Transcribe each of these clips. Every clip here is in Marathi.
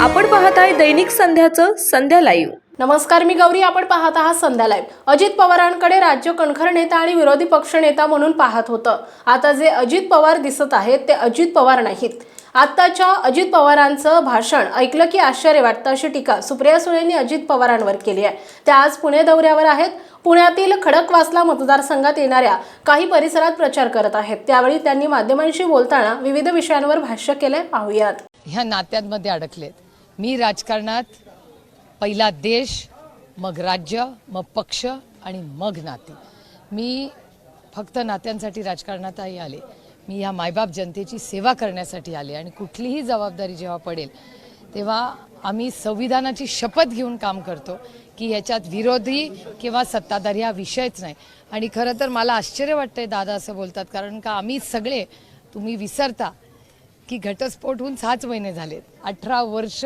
आपण पाहत आहे दैनिक संध्याचं संध्या लाईव्ह. नमस्कार मी गौरी. आपण पाहत आहात संध्या लाईव्ह. अजित पवारांकडे राज्य कणखर नेता आणि विरोधी पक्ष नेता म्हणून पाहत होतं. आता जे अजित पवार दिसत आहेत ते अजित पवार नाहीत. आत्ताच्या अजित पवारांचं भाषण ऐकलं की आश्चर्य वाटतं अशी टीका सुप्रिया सुळेंनी अजित पवारांवर केली आहे. त्या आज पुणे दौऱ्यावर आहेत. पुण्यातील खडकवासला मतदारसंघात येणाऱ्या काही परिसरात प्रचार करत आहेत. त्यावेळी त्यांनी माध्यमांशी बोलताना विविध विषयांवर भाष्य केलंय. पाहूयात. ह्या नात्यांमध्ये अडकलेत. मी राजकारणात पहिला देश मग राज्य मग पक्ष आणि मग नाती. मी फक्त नात्यांसाठी राजकारणातही आले. मी ह्या मायबाप जनतेची सेवा करण्यासाठी आले आणि कुठलीही जबाबदारी जेव्हा पडेल तेव्हा आम्ही संविधानाची शपथ घेऊन काम करतो की ह्याच्यात विरोधी किंवा सत्ताधारी हा विषयच नाही. आणि खरं तर मला आश्चर्य वाटतंय दादा असं बोलतात कारण का आम्ही सगळे तुम्ही विसरता की घटस्फोट होऊन सहाच महिने झालेत. अठरा वर्ष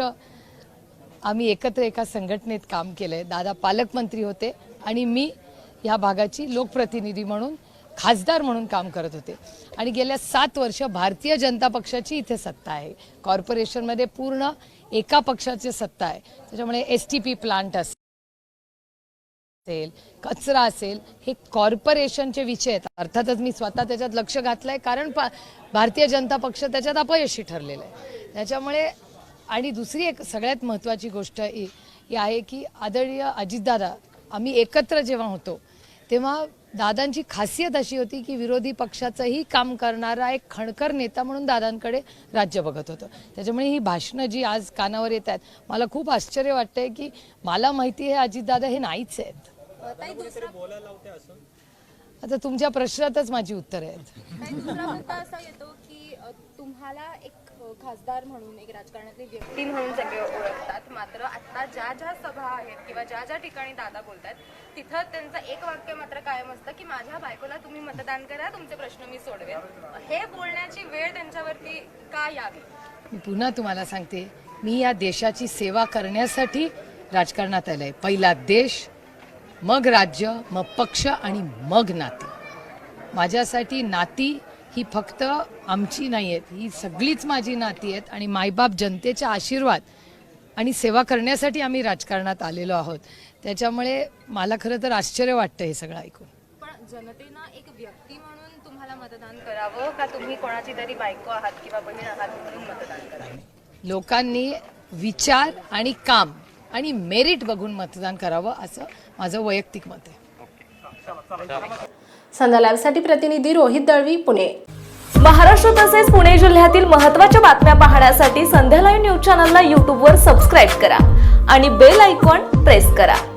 आम्ही एकत्र एका संघटनेत काम केलं आहे दादा पालकमंत्री होते आणि मी या भागाची लोकप्रतिनिधी म्हणून खासदार म्हणून काम करत होते. आणि गेल्या सात वर्ष भारतीय जनता पक्षाची इथे सत्ता आहे. कॉर्पोरेशनमध्ये पूर्ण एका पक्षाची सत्ता आहे. त्याच्यामुळे एस टी पी प्लांट असेल कचरा असेल हे कॉर्पोरेशनचे विषय आहेत. अर्थातच मी स्वतः त्याच्यात लक्ष घातलंय कारण पा भारतीय जनता पक्ष त्याच्यात अपयशी ठरलेला आहे. त्याच्यामुळे आणि दुसरी एक सगळ्यात महत्त्वाची गोष्ट ही ही आहे की आदरणीय अजितदादा आम्ही एकत्र जेव्हा होतो तेव्हा दादांची खासियत अशी होती की विरोधी पक्षाचंही काम करणारा एक खणकर नेता म्हणून दादांकडे राज्य बघत होतं. त्याच्यामुळे ही भाषणं जी आज कानावर येत आहेत मला खूप आश्चर्य वाटतंय की मला माहिती आहे अजितदादा हे नाहीच आहेत. आता तुमच्या प्रश्नातच माझी उत्तर आहेत. की तुम्हाला एक खासदार म्हणून एक राजकारणातली व्यक्ती म्हणून सगळे ओळखतात. मात्र आता ज्या ज्या सभा आहेत किंवा ज्या ज्या ठिकाणी दादा बोलतात तिथं त्यांचं एक वाक्य मात्र कायम असतं की माझ्या बायकोला तुम्ही मतदान करा तुमचे प्रश्न मी सोडवेन. हे बोलण्याची वेळ त्यांच्यावरती का यावी? पुन्हा तुम्हाला सांगते मी या देशाची सेवा करण्यासाठी राजकारणात आलंय. पहिला देश मग राज्य मग पक्ष आणि मग नाती. माझ्यासाठी नाती ही फक्त आमची नाही आहेत ही सगळीच माझी नाती आहेत आणि मायबाप जनतेचा आशीर्वाद आणि सेवा करण्यासाठी आम्ही राजकारणात आलेलो आहोत. त्याच्यामुळे मला खरं तर आश्चर्य वाटतं हे सगळं ऐकून. पण जनतेनं एक व्यक्ती म्हणून तुम्हाला मतदान करावं का तुम्ही कोणाची तरी बायको आहात किंवा बहीण आहात म्हणून मतदान करावं? लोकांनी विचार आणि काम आणि मेरिट बघून मतदान करावं असं माझं वैयक्तिक मत आहे. संध्या लाईव्हसाठी प्रतिनिधी रोहित दळवी पुणे. महाराष्ट्र तसेच पुणे जिल्ह्यातील महत्त्वाच्या बातम्या पाहण्यासाठी संध्या लाईव्ह न्यूज चॅनलला यूट्यूबवर सबस्क्राईब करा आणि बेल आयकॉन प्रेस करा.